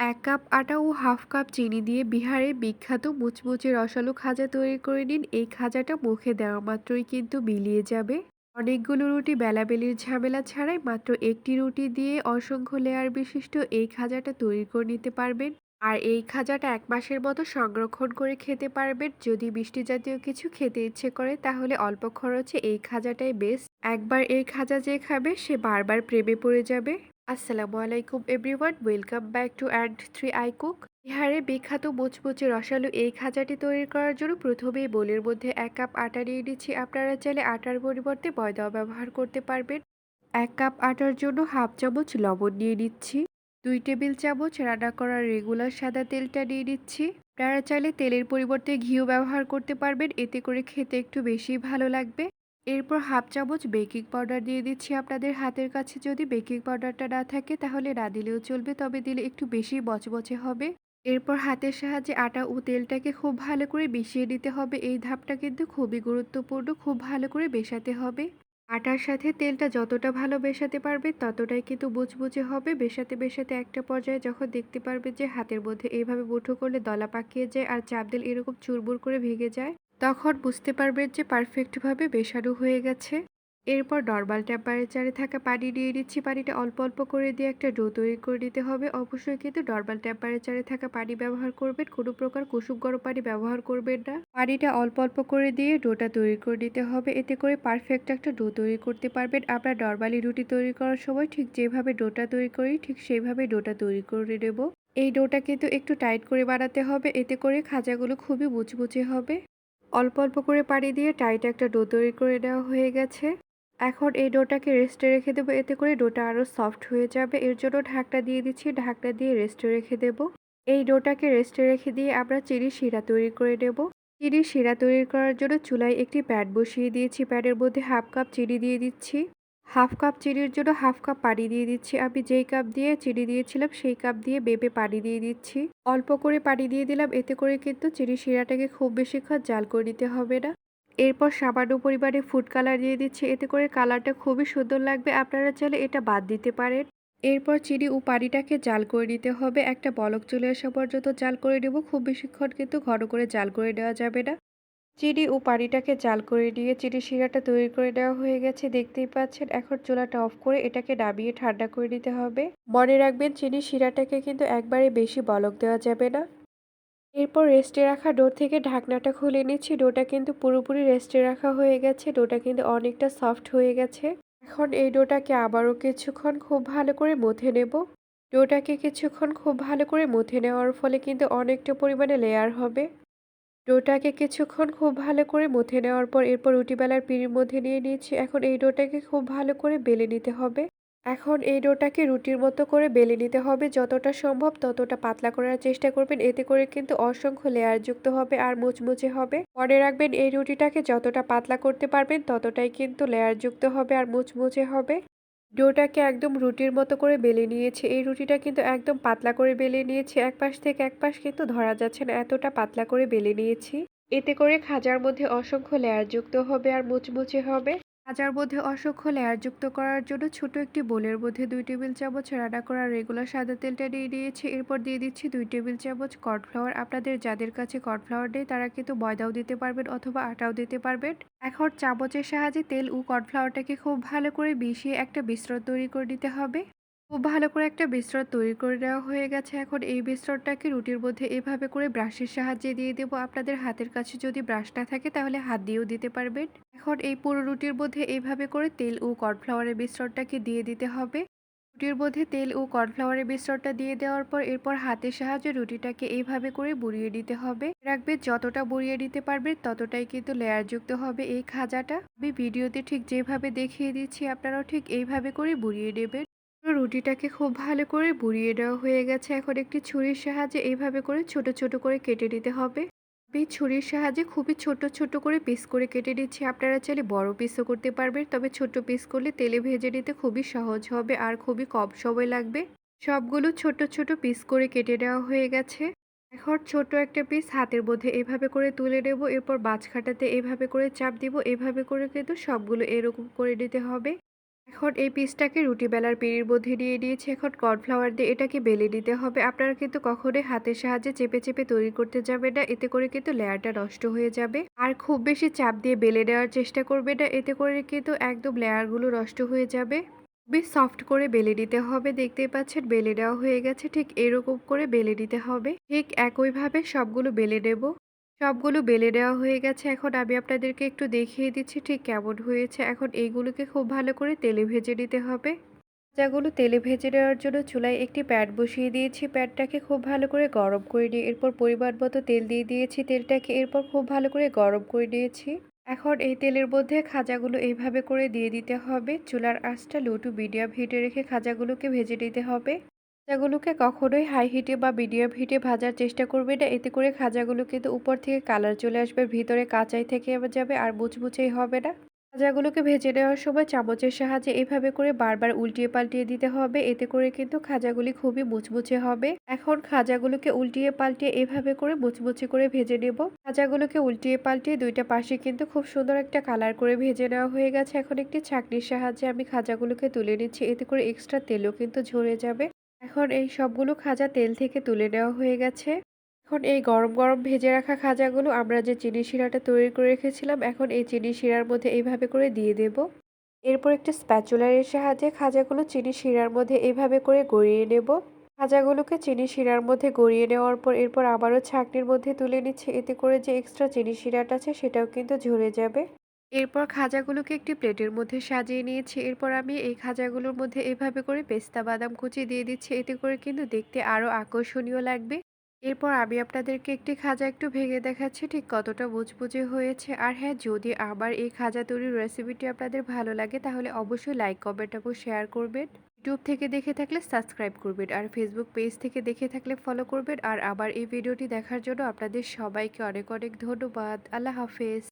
১ cup আটা ও half cup চিনি দিয়ে বিহারে বিখ্যাত মুচমুচে রসালো খাজা তৈরি করে নিন। এই খাজাটা মুখে দেওয়া মাত্রই কিন্তু মিলিয়ে যাবে। অনেকগুলো রুটি বেলাবেলির ঝামেলা ছাড়াই মাত্র একটি রুটি দিয়ে অসংখ্য লেয়ার বিশিষ্ট এই খাজাটা তৈরি করে নিতে পারবেন। আর এই খাজাটা এক মাসের মতো সংরক্ষণ করে খেতে পারবেন। যদি মিষ্টি জাতীয় কিছু খেতে ইচ্ছে করে, তাহলে অল্প খরচে এই খাজাটাই বেস্ট একবার এই খাজা যে খাবে, সে বারবার প্রেমে পড়ে যাবে। আসসালামু আলাইকুম everyone, welcome back to and three I cook. বিহারে বিখ্যাত মুচমুচে রসালো এই খাজাটি তৈরি করার জন্য প্রথমেই বোলের মধ্যে এক কাপ আটা নিয়ে নিচ্ছি। আপনারা চাইলে আটার পরিবর্তে ময়দাও ব্যবহার করতে পারবেন। এক কাপ আটার জন্য হাফ চামচ লবণ নিয়ে নিচ্ছি। দুই টেবিল চামচ রান্না করার রেগুলার সাদা তেলটা নিয়ে নিচ্ছি। আপনারা চাইলে তেলের পরিবর্তে ঘিও ব্যবহার করতে পারবেন, এতে করে খেতে একটু বেশি ভালো লাগবে। এরপর হাফ চামচ বেকিং পাউডার দিয়ে দিচ্ছি আপনাদের হাতের কাছে। যদি বেকিং পাউডারটা না থাকে, তাহলে না দিলেও চলবে, তবে দিলে একটু বেশি বচবচে হবে। এরপর হাতের সাহায্যে আটা ও তেলটাকে খুব ভালো করে মিশিয়ে নিতে হবে। এই ধাপটা কিন্তু খুবই গুরুত্বপূর্ণ, খুব ভালো করে মেশাতে হবে। আটার সাথে তেলটা যতটা ভালো মেশাতে পারবে, ততটাই কিন্তু বুচবুচে হবে। মেশাতে মেশাতে একটা পর্যায়ে যখন দেখতে পারবে যে হাতের মধ্যে এইভাবে মুঠো করলে দলা পাকিয়ে যায় আর চাপ দিল এরকম চুরবুর করে ভেঙে যায়। তখন বুঝতে পারবেন যে পারফেক্টভাবে মেশানো হয়ে গেছে। এরপর নর্মাল টেম্পারেচারে থাকা পানি নিয়ে নিচ্ছি। পানিটা অল্প অল্প করে দিয়ে একটা ডো তৈরি করে নিতে হবে। অবশ্যই কিন্তু নর্মাল টেম্পারেচারে থাকা পানি ব্যবহার করবেন। কোনো প্রকার কুসুম গরম পানি ব্যবহার করবেন না। পানিটা অল্প অল্প করে দিয়ে ডোটা তৈরি করে নিতে হবে। এতে করে পারফেক্ট একটা ডো তৈরি করতে পারবেন। আমরা নর্মালি রুটি তৈরি করার সময় ঠিক যেভাবে ডোটা তৈরি করি, ঠিক সেইভাবে ডোটা তৈরি করে নেব। এই ডোটা কিন্তু একটু টাইট করে বানাতে হবে। এতে করে খাজাগুলো খুবই মুচমুচে হবে। অল্প অল্প করে পাড়ি দিয়ে টাইটা একটা ডো তৈরি করে দেওয়া হয়ে গেছে। এখন এই ডোটাকে রেস্টে রেখে দেবো। এতে করে ডোটা আরও সফট হয়ে যাবে। এর জন্য ঢাকটা দিয়ে দিচ্ছি। ঢাকটা দিয়ে রেস্টে রেখে দেবো। এই ডোটাকে রেস্টে রেখে দিয়ে আমরা চিনি শিরা তৈরি করে নেব। চিনি শিরা তৈরি করার জন্য চুলায় একটি প্যাড বসিয়ে দিয়েছি। প্যাডের মধ্যে হাফ কাপ চিনি দিয়ে দিচ্ছি। হাফ কাপ চিনির জন্য হাফ কাপ পানি দিয়ে দিচ্ছি। আমি যেই কাপ দিয়ে চিনি দিয়েছিলাম, সেই কাপ দিয়ে বেবে পানি দিয়ে দিচ্ছি। অল্প করে পানি দিয়ে দিলাম, এতে করে কিন্তু চিনি শিরাটাকে খুব বেশিক্ষণ জাল করে নিতে হবে না। এরপর সামান্য পরিমাণে ফুড কালার দিয়ে দিচ্ছি, এতে করে কালারটা খুবই সুন্দর লাগবে। আপনারা চাইলে এটা বাদ দিতে পারেন। এরপর চিনি ও পানিটাকে জাল করে নিতে হবে। একটা বলক চলে আসা পর্যন্ত জাল করে নেব। খুব বেশিক্ষণ কিন্তু ঘন করে জাল করে নেওয়া যাবে না। চিনি ও পানিটাকে জাল করে নিয়ে চিড়ি শিরাটা তৈরি করে নেওয়া হয়ে গেছে। দেখতেই পাচ্ছেন, এখন চুলাটা অফ করে এটাকে নামিয়ে ঠান্ডা করে নিতে হবে। মনে রাখবেন চিনি শিরাটাকে কিন্তু একবারে বেশি বলক দেওয়া যাবে না। এরপর রেস্টে রাখা ডোর থেকে ঢাকনাটা খুলে নিচ্ছি। ডোটা কিন্তু পুরোপুরি রেস্টে রাখা হয়ে গেছে। ডোটা কিন্তু অনেকটা সফট হয়ে গেছে। এখন এই ডোটাকে আবারও কিছুক্ষণ খুব ভালো করে মথে নেব। ডোটাকে কিছুক্ষণ খুব ভালো করে মথে নেওয়ার ফলে কিন্তু অনেকটা পরিমাণে লেয়ার হবে। ডোটাকে কিছুক্ষণ খুব ভালো করে মথে নেওয়ার পর এরপর রুটিবেলার পিঁড়ির মধ্যে নিয়ে নিয়েছি। এখন এই ডোটাকে খুব ভালো করে বেলে নিতে হবে। এখন এই ডোটাকে রুটির মতো করে বেলে নিতে হবে। যতটা সম্ভব ততটা পাতলা করার চেষ্টা করবেন। এতে করে কিন্তু অসংখ্য লেয়ার যুক্ত হবে আর মুচমুচে হবে। মনে রাখবেন এই রুটিটাকে যতটা পাতলা করতে পারবেন ততটাই কিন্তু লেয়ার যুক্ত হবে আর মুচমুচে হবে। ডোটাকে একদম রুটির মতো করে বেলে নিয়েছে। এই রুটিটা কিন্তু একদম পাতলা করে বেলে নিয়েছে। এক পাশ থেকে এক পাশ কিন্তু ধরা যাচ্ছে না, এতটা পাতলা করে বেলে নিয়েছি। এতে করে খাজার মধ্যে অসংখ্য লেয়ার যুক্ত হবে আর মুচমুচে হবে। খাজার মধ্যে অসংখ্য লেয়ার যুক্ত করার জন্য ছোট একটি বোলের মধ্যে দুই টেবিল চামচ রান্না করা রেগুলার সাদা তেলটা নিয়ে নিয়েছি। এরপর দিয়ে দিচ্ছি দুই টেবিল চামচ কর্নফ্লাওয়ার আপনাদের যাদের কাছে কর্নফ্লাওয়ার নেই, তারা কিন্তু ময়দাও দিতে পারবেন অথবা আটাও দিতে পারবেন। এখন চামচের সাহায্যে তেল ও কর্নফ্লাওয়ারটাকে খুব ভালো করে মিশিয়ে একটা মিশ্রণ তৈরি করে দিতে হবে। খুব ভালো করে একটা মিশ্রণ তৈরি করে দেওয়া হয়ে গেছে। এখন এই মিশ্রণটাকে রুটির মধ্যে এভাবে করে ব্রাশের সাহায্যে দিয়ে দেবো। আপনাদের হাতের কাছে যদি ব্রাশ না থাকে তাহলে হাত দিয়েও দিতে পারবেন। এখন এই পুরো রুটির মধ্যে এইভাবে করে তেল ও কর্নফ্লাওয়ারের মিশ্রণটাকে দিয়ে দিতে হবে। রুটির মধ্যে তেল ও কর্নফ্লাওয়ারের মিশ্রণটা দিয়ে দেওয়ার পর এরপর হাতের সাহায্যে রুটিটাকে এইভাবে করে বুড়িয়ে দিতে হবে। রাখবে যতটা বুড়িয়ে দিতে পারবে ততটাই কিন্তু লেয়ারযুক্ত হবে এই খাজাটা। আমি ভিডিওতে ঠিক যেভাবে দেখিয়ে দিচ্ছি, আপনারাও ঠিক এইভাবে করে বুড়িয়ে নেবেন। রুটিটাকে খুব ভালো করে বুড়িয়ে দেওয়া হয়ে গেছে। এখন একটি ছুরির সাহায্যে এইভাবে করে ছোট ছোট করে কেটে নিতে হবে। আমি ছুরির সাহায্যে খুবই ছোট ছোট করে পিস করে কেটে নিচ্ছি। আপনারা চাইলে বড় পিসও করতে পারবেন, তবে ছোট পিস করলে তেলে ভেজে নিতে খুবই সহজ হবে আর খুবই কম সময় লাগবে। সবগুলো ছোট ছোট পিস করে কেটে দেওয়া হয়ে গেছে। এখন ছোট একটা পিস হাতের মধ্যে এভাবে করে তুলে নেব। এরপর মাছ খাটাতে এভাবে করে চাপ দিব। এভাবে করে কিন্তু সবগুলো এরকম করে নিতে হবে। এখন এই পিসটাকে রুটি বেলার পিঁড়ির মধ্যে নিয়ে নিয়েছি এখন কর্নফ্লাওয়ার দিয়ে এটাকে বেলে নিতে হবে। আপনারা কিন্তু কখনোই হাতের সাহায্যে চেপে চেপে তৈরি করতে যাবেন না, এতে করে কিন্তু লেয়ারটা নষ্ট হয়ে যাবে। আর খুব বেশি চাপ দিয়ে বেলে নেওয়ার চেষ্টা করবে না, এতে করে কিন্তু একদম লেয়ারগুলো নষ্ট হয়ে যাবে। খুবই সফট করে বেলে নিতে হবে, দেখতেই পাচ্ছেন বেলে দেওয়া হয়ে গেছে, ঠিক এরকম করে বেলে নিতে হবে। ঠিক একইভাবে সবগুলো বেলে নেব। সবগুলো বেলে দেওয়া হয়ে গেছে। এখন আমি আপনাদেরকে একটু দেখিয়ে দিচ্ছি ঠিক কেমন হয়েছে। এখন এইগুলোকে খুব ভালো করে তেলে ভেজে নিতে হবে। ভাজাগুলো তেলে ভেজে নেওয়ার জন্য চুলায় একটি প্যান বসিয়ে দিয়েছি। প্যানটাকে খুব ভালো করে গরম করে নিয়ে এরপর পরিমাণ মতো তেল দিয়ে দিয়েছি। তেলটাকে এরপর খুব ভালো করে গরম করে নিয়েছি। এখন এই তেলের মধ্যে খাজাগুলো এইভাবে করে দিয়ে দিতে হবে। চুলার আঁচটা লো টু মিডিয়াম হিটে রেখে খাজাগুলোকে ভেজে নিতে হবে। খাজাগুলোকে কখনোই হাই হিটে বা মিডিয়াম হিটে ভাজার চেষ্টা করবে না। এতে করে খাজাগুলো কিন্তু উপর থেকে কালার চলে আসবে, ভিতরে কাঁচাই থেকে যাবে আর মুচমুচেই হবে না। খাজাগুলোকে ভেজে নেওয়ার সময় চামচের সাহায্যে এভাবে করে বারবার উল্টিয়ে পাল্টিয়ে দিতে হবে। এতে করে কিন্তু খাজাগুলি খুবই মুচমুচে হবে। এখন খাজাগুলোকে উল্টিয়ে পাল্টিয়ে এভাবে করে মুচমুচে করে ভেজে নেব। খাজাগুলোকে উল্টিয়ে পাল্টিয়ে দুইটা পাশে কিন্তু খুব সুন্দর একটা কালার করে ভেজে নেওয়া হয়ে গেছে। এখন একটি ছাকনির সাহায্যে আমি খাজাগুলোকে তুলে নিচ্ছি। এতে করে এক্সট্রা তেলও কিন্তু ঝরে যাবে। এখন এই সবগুলো খাজা তেল থেকে তুলে নেওয়া হয়ে গেছে। এখন এই গরম গরম ভেজে রাখা খাজাগুলো আমরা যে চিনি শিরাটা তৈরি করে রেখেছিলাম, এখন এই চিনি শিরার মধ্যে এইভাবে করে দিয়ে দেব। এরপর একটা স্প্যাচুলারের সাহায্যে খাজাগুলো চিনি শিরার মধ্যে এইভাবে করে গড়িয়ে নেব। খাজাগুলোকে চিনি শিরার মধ্যে গড়িয়ে নেওয়ার পর এরপর আবারও ছাঁকনির মধ্যে তুলে নিচ্ছে। এতে করে যে এক্সট্রা চিনি শিরাটা আছে সেটাও কিন্তু ঝরে যাবে। এরপর খাজাগুলোকে একটি প্লেটের মধ্যে সাজিয়ে নিয়েছি। এরপর আমি এই খাজাগুলোর মধ্যে এভাবে করে পেস্তা, বাদাম কুচি দিয়ে দিচ্ছি। এতে করে কিন্তু দেখতে আরও আকর্ষণীয় লাগবে। এরপর আমি আপনাদেরকে একটি খাজা একটু ভেঙে দেখাচ্ছি। ঠিক কতটা মুচমুচে হয়েছে। আর হ্যাঁ যদি আমার এই খাজা তৈরির রেসিপিটি আপনাদের ভালো লাগে, তাহলে অবশ্যই লাইক, কমেন্ট এবং শেয়ার করবেন। ইউটিউব থেকে দেখে থাকলে সাবস্ক্রাইব করবেন আর ফেসবুক পেজ থেকে দেখে থাকলে ফলো করবেন। আর আবার এই ভিডিওটি দেখার জন্য আপনাদের সবাইকে অনেক অনেক ধন্যবাদ। আল্লাহ হাফেজ।